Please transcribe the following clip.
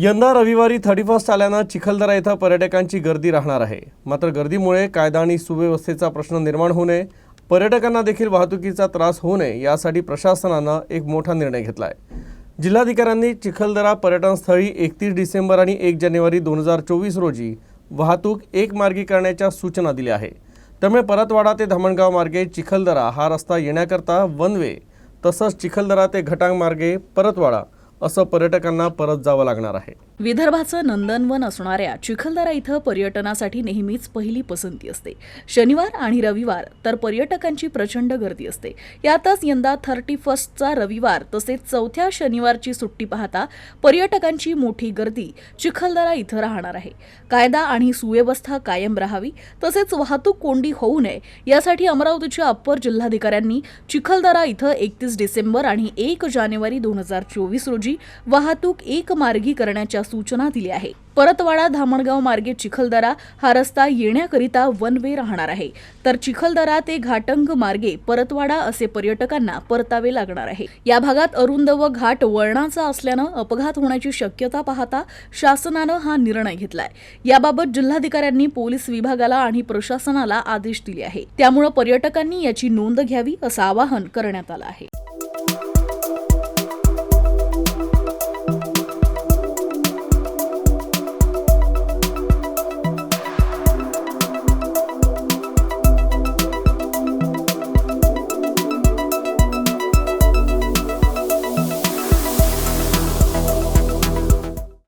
यंदा रविवारी thirty first आल्यानं चिखलदरा इथं पर्यटकांची गर्दी राहणार आहे. मात्र गर्दीमुळे कायदा आणि सुव्यवस्थेचा प्रश्न निर्माण होऊ नये. पर्यटकांना देखील वाहतुकीचा त्रास होऊ नये यासाठी प्रशासनानं एक मोठा निर्णय घेतला आहे जिल्हाधिकाऱ्यांनी चिखलदरा पर्यटनस्थळी एकतीस डिसेंबर आणि एक जानेवारी दोन हजार चोवीस रोजी वाहतूक एकमार्गी करण्याच्या सूचना दिल्या आहे. त्यामुळे परतवाडा ते धामणगाव मार्गे चिखलदरा हा रस्ता येण्याकरता वन वे तसंच चिखलदरा ते घटांग मार्गे परतवाडा असं पर्यटकांना परत जावं लागणार आहे. विदर्भाचं नंदनवन असणाऱ्या चिखलदरा इथं पर्यटनासाठी नेहमीच पहिली पसंती असते. शनिवार आणि रविवार तर पर्यटकांची प्रचंड गर्दी असते. यातच यंदा थर्टी फर्स्टचा रविवार तसेच चौथ्या शनिवारची सुट्टी पाहता पर्यटकांची मोठी गर्दी चिखलदरा इथं राहणार आहे. कायदा आणि सुव्यवस्था कायम राहावी तसेच वाहतूक कोंडी होऊ नये यासाठी अमरावतीच्या अप्पर जिल्हाधिकाऱ्यांनी चिखलदरा इथं एकतीस डिसेंबर आणि एक जानेवारी दोन हजार चोवीस रोजी रोजी वाहतूक एकमार्गी करण्याच्या सूचना दिल्या आहे. परतवाडा धामणगाव मार्गे चिखलदरा हा रस्ता येण्याकरिता वन वे राहणार आहे. तर चिखलदरा ते घाटंग मार्गे परतवाडा असे पर्यटकांना परतावे लागणार आहे. या भागात अरुंद व घाट वळणाचा असल्यानं अपघात होण्याची शक्यता पाहता शासनानं हा निर्णय घेतलाय. याबाबत जिल्हाधिकाऱ्यांनी पोलीस विभागाला आणि प्रशासनाला आदेश दिले आहे. त्यामुळे पर्यटकांनी याची नोंद घ्यावी असं आवाहन करण्यात आलं आहे.